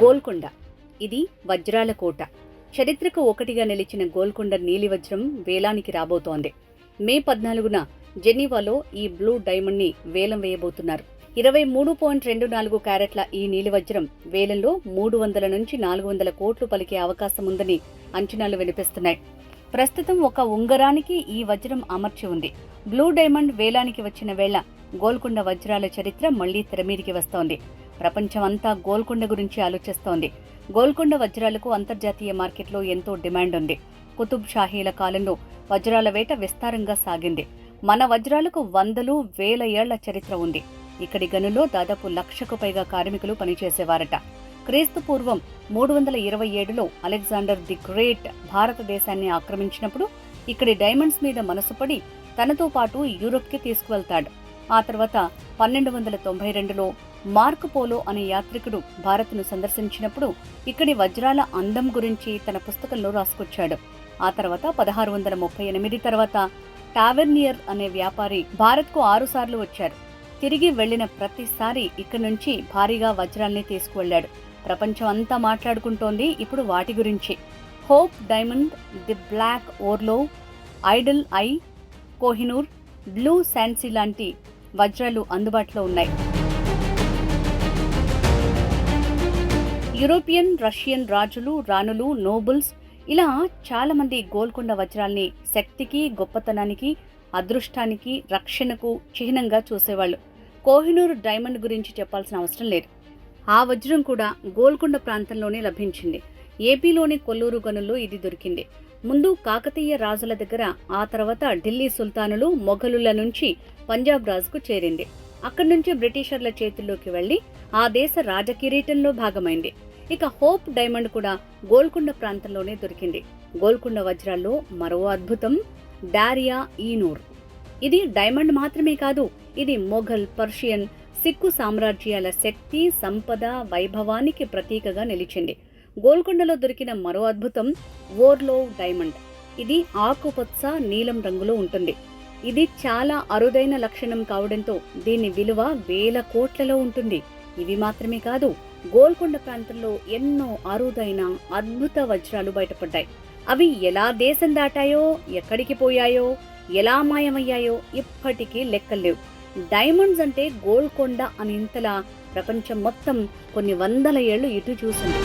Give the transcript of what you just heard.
గోల్కొండ. ఇది వజ్రాల కోట. చరిత్రకు ఒకటిగా నిలిచిన గోల్కొండ నీలి వజ్రం వేలానికి రాబోతోంది. మే పద్నాలుగున జెనీవాలో ఈ బ్లూ డైమండ్ని వేలం వేయబోతున్నారు. ఇరవై మూడు పాయింట్ రెండు నాలుగు క్యారెట్ల ఈ నీలివజ్రం వేలంలో మూడు వందల నుంచి నాలుగు వందల కోట్లు పలికే అవకాశం ఉందని అంచనాలు వినిపిస్తున్నాయి. ప్రస్తుతం ఒక ఉంగరానికి ఈ వజ్రం అమర్చి ఉంది. బ్లూ డైమండ్ వేలానికి వచ్చిన వేళ గోల్కొండ వజ్రాల చరిత్ర మళ్ళీ తెరమీదికి వస్తోంది. ప్రపంచం అంతా గోల్కొండ గురించి ఆలోచిస్తోంది. గోల్కొండ వజ్రాలకు అంతర్జాతీయ మార్కెట్లో ఎంతో డిమాండ్ ఉంది కుతుబ్ షాహీల కాలంలో వజ్రాల వేట విస్తారంగా సాగింది. మన వజ్రాలకు వందలు వేల ఏళ్ళ చరిత్ర ఉంది. ఇక్కడి గనుల్లో దాదాపు లక్షకు పైగా కార్మికులు పనిచేసేవారట. క్రీస్తు పూర్వం మూడు వందల ఇరవై ఏడులో అలెగ్జాండర్ ది గ్రేట్ భారతదేశాన్ని ఆక్రమించినప్పుడు ఇక్కడి డైమండ్స్ మీద మనసుపడి తనతో పాటు యూరోప్కి తీసుకువెళ్తాడు. ఆ తర్వాత పన్నెండు వందల తొంభై రెండులో మార్క్ పోలో అనే యాత్రికుడు భారత్ను సందర్శించినప్పుడు ఇక్కడి వజ్రాల అందం గురించి తన పుస్తకంలో రాసుకొచ్చాడు. ఆ తర్వాత పదహారు వందల ముప్పై ఎనిమిది తర్వాత టావెర్నియర్ అనే వ్యాపారి భారత్కు ఆరుసార్లు వచ్చారు. తిరిగి వెళ్ళిన ప్రతిసారి ఇక్కడి నుంచి భారీగా వజ్రాల్ని తీసుకువెళ్ళాడు ప్రపంచం అంతా మాట్లాడుకుంటోంది ఇప్పుడు వాటి గురించి. Hope diamond the black Orlov idol eye Kohinoor blue Sancy లాంటి వజ్రాలు అందుబాటులో ఉన్నాయి. యూరోపియన్ రష్యన్ రాజులు రాణులు నోబుల్స్ ఇలా చాలామంది గోల్కొండ వజ్రాల్ని శక్తికి గొప్పతనానికి అదృష్టానికి రక్షణకు చిహ్నంగా చూసేవాళ్ళు. కోహినూర్ డైమండ్ గురించి చెప్పాల్సిన అవసరం లేదు. ఆ వజ్రం కూడా గోల్కొండ ప్రాంతంలోనే లభించింది. ఏపీలోని కొల్లూరు గనుల్లో ఇది దొరికింది. ముందు కాకతీయ రాజుల దగ్గర ఆ తర్వాత ఢిల్లీ సుల్తానులు మొఘలుల నుంచి పంజాబ్ రాజుకు చేరింది. అక్కడి నుంచి బ్రిటిషర్ల చేతుల్లోకి వెళ్ళి ఆ దేశ రాజకిరీటంలో భాగమైంది. ఇక హోప్ డైమండ్ కూడా గోల్కొండ ప్రాంతంలోనే దొరికింది. గోల్కొండ వజ్రాల్లో మరో అద్భుతం డారియా ఈనూర్. ఇది డైమండ్ మాత్రమే కాదు ఇది మొఘల్ పర్షియన్ సిక్కు సామ్రాజ్యాల శక్తి సంపద వైభవానికి ప్రతీకగా నిలిచింది. గోల్కొండలో దొరికిన మరో అద్భుతం ఓర్లో డైమండ్. ఇది ఆకుపచ్చ నీలం రంగులో ఉంటుంది. ఇది చాలా అరుదైన లక్షణం కావడంతో దీని విలువ వేల కోట్లలో ఉంటుంది. ఇవి మాత్రమే కాదు గోల్కొండ ప్రాంతంలో ఎన్నో అరుదైన అద్భుత వజ్రాలు బయటపడ్డాయి. అవి ఎలా దేశం దాటాయో ఎక్కడికి పోయాయో ఎలా మాయమయ్యాయో ఇప్పటికీ లెక్కలేవు. డైమండ్స్ అంటే గోల్కొండ అని ఇంతలా ప్రపంచం మొత్తం కొన్ని వందల ఏళ్ళు ఇటు చూసింది.